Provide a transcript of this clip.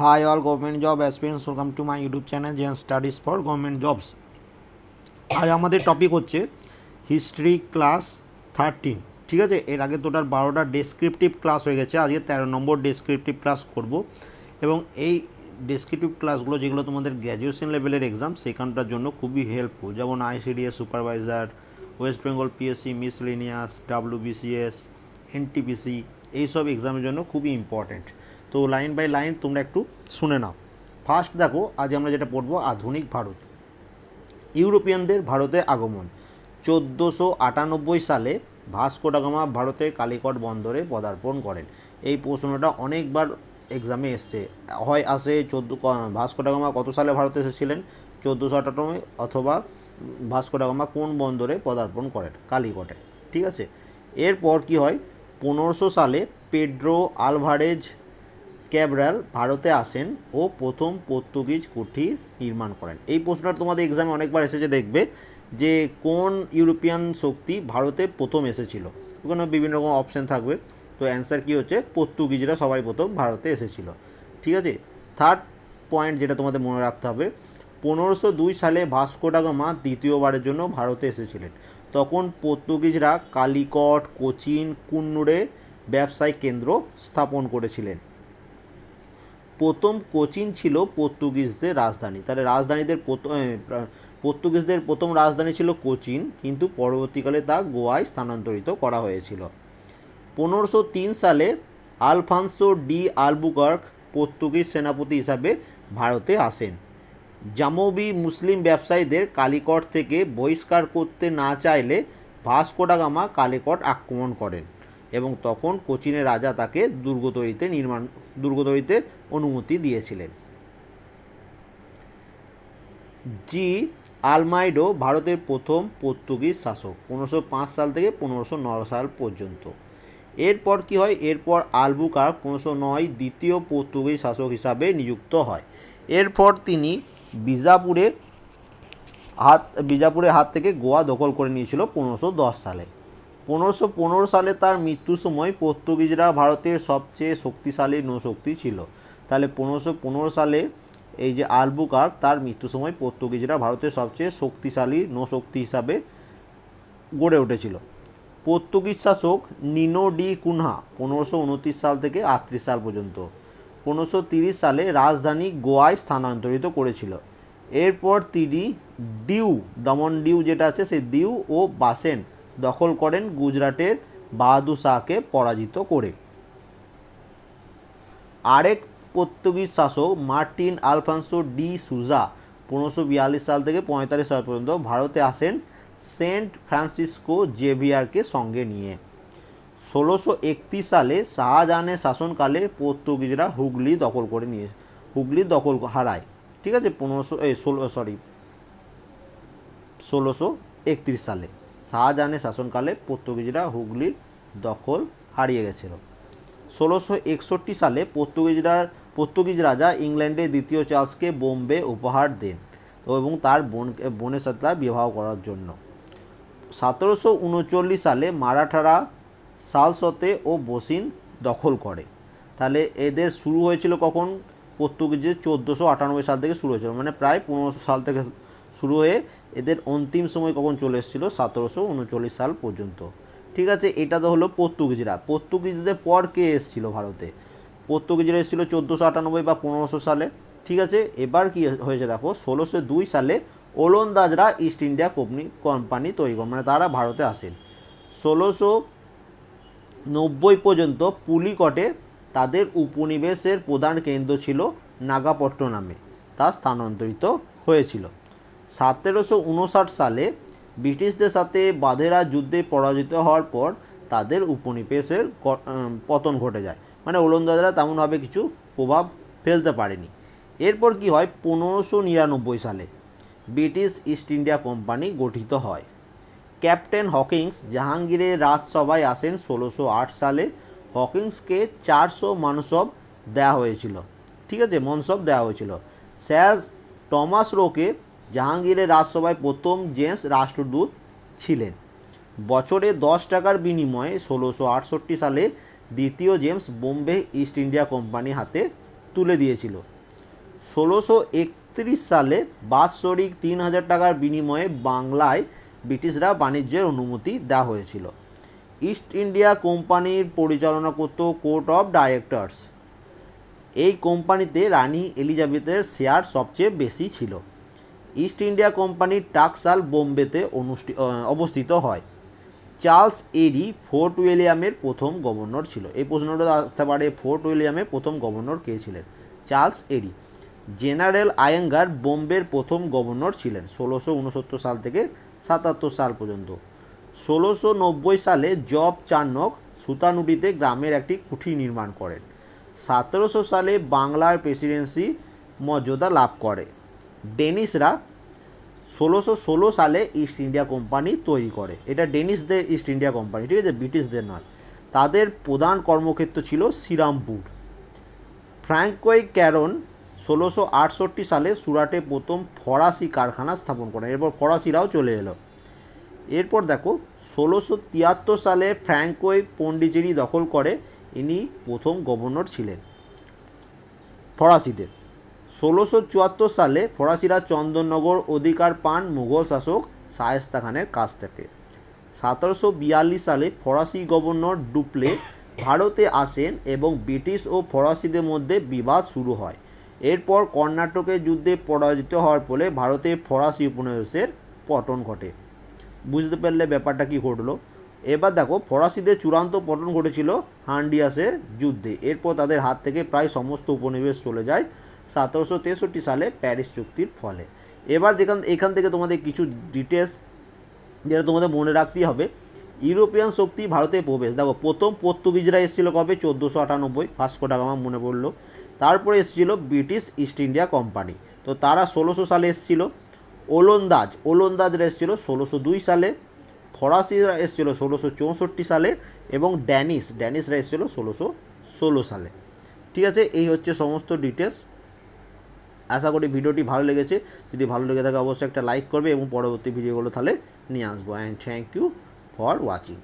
Hi all, government job aspirants welcome to my YouTube channel Jan Studies for Government Jobs. আজ আমাদের topic হচ্ছে history class thirteen ঠিক আছে? এর আগে তোটার বারোটা ডেসক্রিপটিভ ক্লাস হয়ে গেছে, আজকে তেরো নম্বর ডেসক্রিপটিভ ক্লাস করব। এবং এই ডেসক্রিপটিভ ক্লাসগুলো যেগুলো তোমাদের গ্র্যাজুয়েশন লেভেলের এক্সাম সেখানটার জন্য খুবই হেল্পফুল যেমন ICDS supervisor West Bengal PSC miscellaneous WBCS NTPC এইসব এক্সামের জন্য খুবই ইম্পর্ট্যান্ট তো লাইন বাই লাইন তোমরা একটু শুনে নাও। ফার্স্ট দেখো, আজ আমরা যেটা পড়ব, আধুনিক ভারত। ইউরোপিয়ানদের ভারতে আগমন। চোদ্দোশো আটানব্বই সালে ভাস্কো গামা ভারতের কালিকট বন্দরে পদার্পণ করেন। এই প্রশ্নটা অনেকবার এক্সামে এসছে। হয় আসে চোদ্দ ভাস্কো ডাগামা কত সালে ভারতে এসেছিলেন? চোদ্দোশো আটানব্বই অথবা ভাস্কো ডাগামা কোন বন্দরে পদার্পণ করেন? কালিকটে। ঠিক আছে? এরপর কি হয়? পনেরোশো সালে পেড্রো আলভারেজ ক্যাবরাল ভারতে আসেন ও প্রথম পর্তুগিজ কুঠির নির্মাণ করেন। এই প্রশ্নটা তোমাদের এক্সামে অনেকবার এসেছে, দেখবে যে কোন ইউরোপিয়ান শক্তি ভারতে প্রথম এসেছিল। ওখানে বিভিন্ন রকম অপশান থাকবে। তো অ্যান্সার কী হচ্ছে? পর্তুগিজরা সবাই প্রথম ভারতে এসেছিল। ঠিক আছে? থার্ড পয়েন্ট যেটা তোমাদের মনে রাখতে হবে, পনেরোশো দুই সালে ভাস্কো ডা গামা দ্বিতীয়বারের জন্য ভারতে এসেছিলেন। তখন পর্তুগিজরা কালিকট, কোচিন কুন্নুরে ব্যবসায়িক কেন্দ্র স্থাপন করেছিলেন। প্রথম কোচিন ছিল পর্তুগিজদের রাজধানী। তাহলে রাজধানীদের পর্তুগিজদের প্রথম রাজধানী ছিল কোচিন, কিন্তু পরবর্তীকালে তা গোয়ায় স্থানান্তরিত করা হয়েছিল। পনেরোশো তিন সালে আলফান্সো ডি আলবুকার্ক পর্তুগিজ সেনাপতি হিসাবে ভারতে আসেন। জামবি মুসলিম ব্যবসায়ীদের কালিকট থেকে বহিষ্কার করতে না চাইলে ভাস্কো ডা গামা কালিকট আক্রমণ করেন। এবং তখন কোচিনের রাজা তাকে দুর্গ তৈরিতে নির্মাণ দুর্গ তৈরিতে অনুমতি দিয়েছিলেন। জি আলমাইডো ভারতের প্রথম পর্তুগিজ শাসক, পনেরোশো পাঁচ সাল থেকে পনেরোশো নয় সাল পর্যন্ত। এরপর কি হয়? এরপর আলবুকার পনেরোশো নয় দ্বিতীয় পর্তুগিজ শাসক হিসাবে নিযুক্ত হয়। এরপর তিনি বিজাপুরের হাত বিজাপুরের হাত থেকে গোয়া দখল করে নিয়েছিল পনেরোশো দশ সালে। পনেরোশো পনেরো সালে তার মৃত্যুর সময় পর্তুগিজরা ভারতের সবচেয়ে শক্তিশালী নৌশক্তি ছিল। তাহলে পনেরোশো পনেরো সালে এই যে আলবুকার তার মৃত্যুর সময় পর্তুগিজরা ভারতের সবচেয়ে শক্তিশালী নৌশক্তি হিসাবে গড়ে উঠেছিল। পর্তুগিজ শাসক নিনো ডি কুনহা পনেরোশো উনত্রিশ সাল থেকে আটত্রিশ সাল পর্যন্ত পনেরোশো তিরিশ সালে রাজধানী গোয়ায় স্থানান্তরিত করেছিল। এরপর তিনি ডিউ, দমন ডিউ যেটা আছে সেই ডিউ ও বাসেন দখল করেন গুজরাটের বাহাদুর শাহকে পরাজিত করে। আরেক পর্তুগিজ শাসক মার্টিন আলফান্সো ডি সুজা পনেরোশো বিয়াল্লিশ সাল থেকে পঁয়তাল্লিশ সাল পর্যন্ত ভারতে আসেন সেন্ট ফ্রান্সিসকো জেভিয়ারকে সঙ্গে নিয়ে। ষোলোশো একত্রিশ সালে শাহজাহানের শাসনকালে পর্তুগিজরা হুগলি দখল করে নিয়ে, হুগলি দখল হারায়। ঠিক আছে? পনেরোশো, এই ষোলো সরি ষোলোশো একত্রিশ সালে। শাহজাহানের শাসনকালে পর্তুগিজরা হুগলির দখল হারিয়ে গেছিল। ষোলোশো একষট্টি সালে পর্তুগিজরা, পর্তুগিজ রাজা ইংল্যান্ডের দ্বিতীয় চার্লসকে বোম্বে উপহার দেন এবং তার বোন, বোনের সাথে তার বিবাহ করার জন্য। সতেরোশো উনচল্লিশ সালে মারাঠারা সালসতে ও বসিন দখল করে। তাহলে এদের শুরু হয়েছিল কখন? পর্তুগিজের চোদ্দোশো আটানব্বই সাল থেকে শুরু হয়েছিল মানে প্রায় পনেরোশো সাল থেকে শুরু হয়ে এদের অন্তিম সময় কখন চলে এসেছিল? সতেরোশো উনচল্লিশ সাল পর্যন্ত। ঠিক আছে, এটা তো হলো পর্তুগিজরা। পর্তুগিজদের পর কে এসেছিল ভারতে? পর্তুগিজরা এসেছিল চোদ্দোশো আটানব্বই বা পনেরোশো সালে। ঠিক আছে, এবার কি হয়েছে দেখো, ষোলোশো দুই সালে ওলন্দাজরা ইস্ট ইন্ডিয়া কোম্পানি কোম্পানি তৈরি করেন মানে তারা ভারতে আসেন। ষোলোশো নব্বই পর্যন্ত পুলিকটে তাদের উপনিবেশের প্রধান কেন্দ্র ছিল নাগাপট্টনামে। তা স্থানান্তরিত হয়েছিল। সতেরোশো উনষাট সালে ব্রিটিশদের সাথে বাঁধেরা যুদ্ধে পরাজিত হওয়ার পর তাদের উপনিবেশের পতন ঘটে যায়। মানে ওলন্দাজরা তেমনভাবে কিছু প্রভাব ফেলতে পারেনি। এরপর কি হয়? পনেরোশো নিরানব্বই সালে ব্রিটিশ ইস্ট ইন্ডিয়া কোম্পানি গঠিত হয়। ক্যাপ্টেন হকিংস জাহাঙ্গীরের রাজসভায় আসেন ষোলোশো আট সালে। হকিংসকে চারশো মানসব দেওয়া হয়েছিল। ঠিক আছে, মনসব দেওয়া হয়েছিল। স্যার টমাস রোকে জাহাঙ্গীরের রাজসভায় প্রথম জেমস রাষ্ট্রদূত ছিলেন। বছরে দশ টাকার বিনিময়ে ষোলোশো আটষট্টি সালে দ্বিতীয় James Bombay East India company হাতে তুলে দিয়েছিল। ষোলোশো একত্রিশ সালে বাৎসরিক তিন হাজার টাকার বিনিময়ে বাংলায় ব্রিটিশরা বাণিজ্যের অনুমতি দেওয়া হয়েছিল। ইস্ট ইন্ডিয়া কোম্পানির পরিচালনা করত কোর্ট অফ ডাইরেক্টরস। এই কোম্পানিতে রানী এলিজাবেথের শেয়ার সবচেয়ে বেশি ছিল। ইস্ট ইন্ডিয়া কোম্পানির টাকসাল বোম্বেতে অনুষ্ঠি অবস্থিত হয়। চার্লস এডি ফোর্ট উইলিয়ামের প্রথম গভর্নর ছিল। এই প্রশ্নটা আসতে পারে, ফোর্ট উইলিয়ামের প্রথম গভর্নর কে ছিলেন? চার্লস এডি। জেনারেল আয়েঙ্গার বোম্বের প্রথম গভর্নর ছিলেন ষোলোশো উনসত্তর সাল থেকে সাতাত্তর সাল পর্যন্ত। ষোলোশো নব্বই সালে জব চার্নক সুতানুটিতে গ্রামের একটি কুঠি নির্মাণ করেন। সতেরোশো সালে বাংলার প্রেসিডেন্সি মর্যাদা লাভ করে। ডেনিসরা ষোলোশো ষোলো সালে ইস্ট ইন্ডিয়া কোম্পানি তৈরি করে। এটা ডেনিসদের ইস্ট ইন্ডিয়া কোম্পানি ঠিক আছে? ব্রিটিশদের নয়। তাদের প্রধান কর্মক্ষেত্র ছিল শ্রীরামপুর। ফ্র্যাঙ্কোই ক্যারন ষোলোশো আটষট্টি সালে সুরাটে প্রথম ফরাসি কারখানা স্থাপন করেন। এরপর ফরাসিরাও চলে এলো। এরপর দেখো, ষোলোশো তিয়াত্তর সালে ফ্র্যাঙ্কোই পন্ডিচেরি দখল করে। ইনি প্রথম গভর্নর ছিলেন ফরাসিদের। ষোলোশো চুয়াত্তর সালে ফরাসিরা চন্দননগর অধিকার পান মুঘল শাসক শায়েস্তা খানের কাছ থেকে। সতেরোশো বিয়াল্লিশ সালে ফরাসি গভর্নর ডুপ্লে ভারতে আসেন এবং ব্রিটিশ ও ফরাসিদের মধ্যে বিবাদ শুরু হয়। এরপর কর্ণাটকের যুদ্ধে পরাজিত হওয়ার ফলে ভারতে ফরাসি উপনিবেশের পতন ঘটে। বুঝতে পারলে ব্যাপারটা কি ঘটলো? এবার দেখো, ফরাসিদের চূড়ান্ত পতন ঘটেছিল হান্ডিয়াসের যুদ্ধে। এরপর তাদের হাত থেকে প্রায় সমস্ত উপনিবেশ চলে যায় সতেরোশো তেষট্টি সালে প্যারিস চুক্তির ফলে। এবার যেখান এখান থেকে তোমাদের কিছু ডিটেলস যেটা তোমাদের মনে রাখতেই হবে। ইউরোপিয়ান শক্তি ভারতে প্রবেশ। দেখো, প্রথম পর্তুগিজরা এসেছিল কবে? চোদ্দোশো আটানব্বই। টাকা আমার মনে পড়ল। তারপরে এসেছিল ব্রিটিশ ইস্ট ইন্ডিয়া কোম্পানি। তো তারা ষোলোশো সালে এসেছিল। ওলন্দাজ ওলন্দাজরা এসেছিল ষোলোশো দুই সালে। ফরাসিরা এসেছিল ষোলোশো চৌষট্টি সালে এবং ড্যানিশ ড্যানিশরা এসেছিল ষোলোশো ষোলো সালে। ঠিক আছে, এই হচ্ছে সমস্ত ডিটেলস আশা করি ভিডিওটি ভালো লেগেছে। যদি ভালো লেগে থাকে, অবশ্যই একটা লাইক করবে এবং পরবর্তী ভিডিওগুলো তাহলে নিয়ে আসব। And thank you for watching